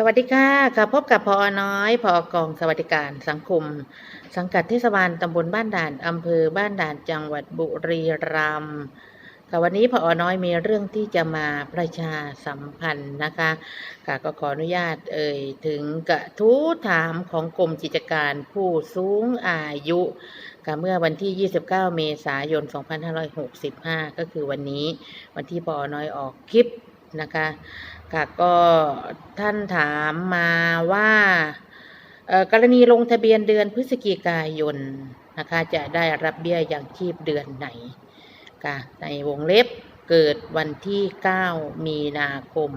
สวัสดีค่ะค่ะพบกับพอน้อยพอกองสวัสดิการสังคม สังกัดเทศบาลตำบลบ้านด่านอำเภอบ้านด่านจังหวัดบุรีรัมย์ค่ะวันนี้พอน้อยมีเรื่องที่จะมาประชาสัมพันธ์นะคะค่ะก็ขออนุญาตเอ่ยถึงกระทู้ถามของกรมกิจการผู้สูงอายุค่ะเมื่อวันที่ 29 เมษายน 2565 ก็คือวันนี้วันที่พอน้อยออกคลิปนะคะ ค่ะก็ท่านถามมาว่ากรณีลงทะเบียนเดือนพฤศจิกายนนะคะจะได้รับเบี้ยยังชีพเดือนไหนค่ะในวงเล็บเกิดวันที่ 9 มีนาคม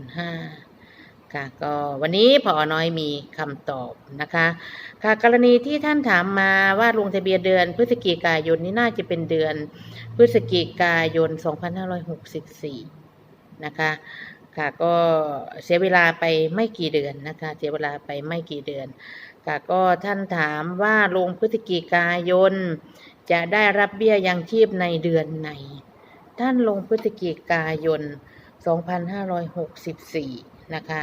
2505 ค่ะก็วันนี้พอน้อยมีคำตอบนะคะค่ะกรณีที่ท่านถามมาว่าลงทะเบียนเดือนพฤศจิกายนนี้น่าจะเป็นเดือนพฤศจิกายน 2564 นะคะค่ะก็เสียเวลาไปไม่กี่เดือนนะคะ เสียเวลาไปไม่กี่เดือน ค่ะก็ท่านถามว่าลงพฤศจิกายน จะได้รับเบี้ยยังชีพในเดือนไหน ท่านลงพฤศจิกายน 2564 นะคะ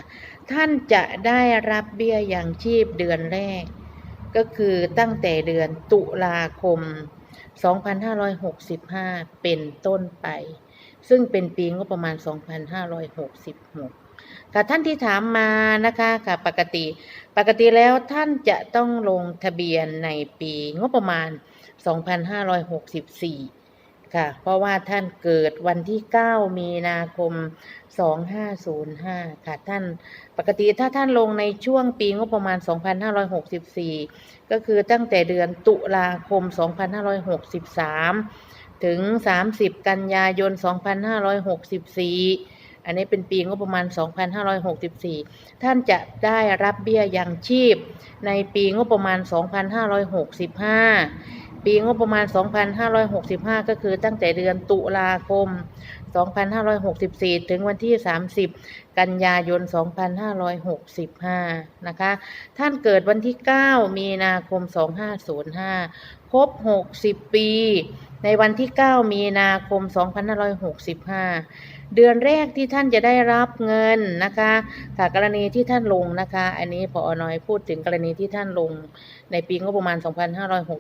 ท่านจะได้รับเบี้ยยังชีพเดือนแรก ก็คือตั้งแต่เดือนตุลาคม 2565 เป็นต้นไป ซึ่งเป็นปีงบประมาณ 2566ค่ะท่านที่ถามมานะคะค่ะปกติ ปกติแล้วท่านจะต้องลงทะเบียนในปีงบประมาณ 2564 ค่ะ เพราะว่าท่านเกิดวันที่ 9 มีนาคม 2505 ค่ะท่านปกติถ้าท่านลงในช่วงปีงบประมาณ 2564 ก็คือตั้งแต่เดือนตุลาคม 2563 ถึง 30 กันยายน 2564 อันนี้เป็นปีงบประมาณ 2564 ท่านจะได้รับเบี้ยยังชีพ ในปีงบประมาณ 2565 ปีงบประมาณ 2565 ก็คือตั้งแต่เดือนตุลาคม 2564 ถึงวันที่ 30 กันยายน 2565 นะคะ ท่านเกิดวันที่ 9 มีนาคม 2505 ครบ 60 ปี ในวันที่ 9 มีนาคม 2565 เดือนแรกที่ท่านจะได้รับเงินนะคะค่ะกรณีที่ท่านลงนะคะ อันนี้พอน้อยพูดถึงกรณีที่ท่านลงในปีงบประมาณ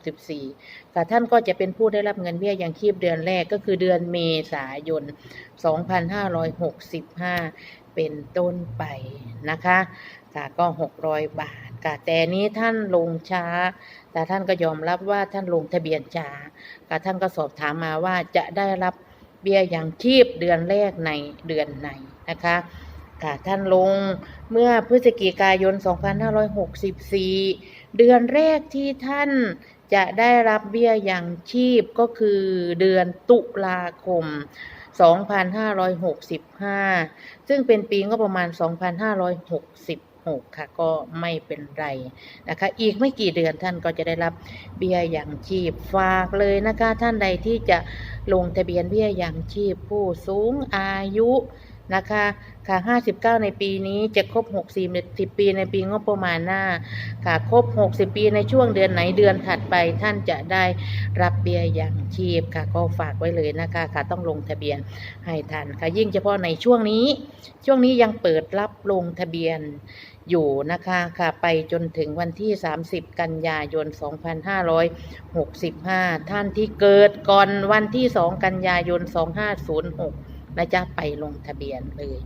2564ค่ะท่านก็จะเป็นผู้ได้รับเงินเบี้ยยังชีพเดือนแรกก็คือเดือนเมษายน 2565 เป็นต้นไปนะคะค่ะก็ 600 บาท ค่ะแต่นี้ท่านลงช้า แต่ท่านก็ยอมรับว่าท่านลงทะเบียนช้าค่ะท่านก็สอบถามมาว่าจะได้รับเบี้ยยังชีพเดือนแรกในเดือนไหนนะคะค่ะท่านลงเมื่อพฤศจิกายน 2564 เดือนแรกที่ท่านจะได้รับเบี้ยยังชีพก็คือเดือนตุลาคม 2565 ซึ่งเป็นปีงบประมาณ 2560หกค่ะก็ไม่เป็นไรนะคะ อีกไม่กี่เดือนท่านก็จะได้รับเบี้ยยังชีพฝากเลยนะคะ ท่านใดที่จะลงทะเบียนเบี้ยยังชีพผู้สูงอายุ นะคะค่ะ 59 ในปีนี้จะครบ 60 ปีในปีงบประมาณหน้า ค่ะ ครบ 60 ปีในช่วงเดือนไหนเดือนถัดไปท่านจะได้รับเบี้ยยังชีพค่ะ ก็ฝากไว้เลยนะคะค่ะต้องลงทะเบียนให้ทันค่ะ ยิ่งเฉพาะในช่วงนี้ ช่วงนี้ยังเปิดรับลงทะเบียนอยู่นะคะค่ะไปจนถึงวันที่ 30 กันยายน 2565 ท่านที่เกิดก่อนวันที่ 2 กันยายน 2506 นะจ๊ะไปลงทะเบียนเลย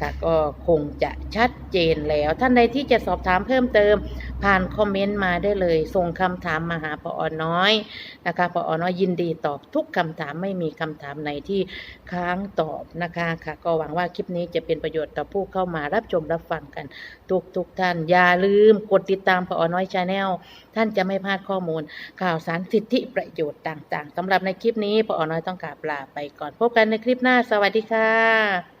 ค่ะก็คงจะชัดเจนแล้วท่านใดที่จะสอบถามเพิ่มเติม ผ่านคอมเมนต์มาได้เลย ส่งคำถามมาหาปออน้อยนะคะปออน้อยยินดีตอบทุกคำถามไม่มีคำถามไหนที่ค้างตอบนะคะค่ะ ก็หวังว่าคลิปนี้จะเป็นประโยชน์ต่อผู้เข้ามารับชมรับฟังกัน ทุกทุกท่าน อย่าลืมกดติดตามปออน้อยชาแนลท่านจะไม่พลาดข้อมูล ข่าวสารสิทธิประโยชน์ต่างๆสำหรับในคลิปนี้ปอน้อยต้องกราบลาไปก่อนพบกันในคลิปหน้า สวัสดีค่ะ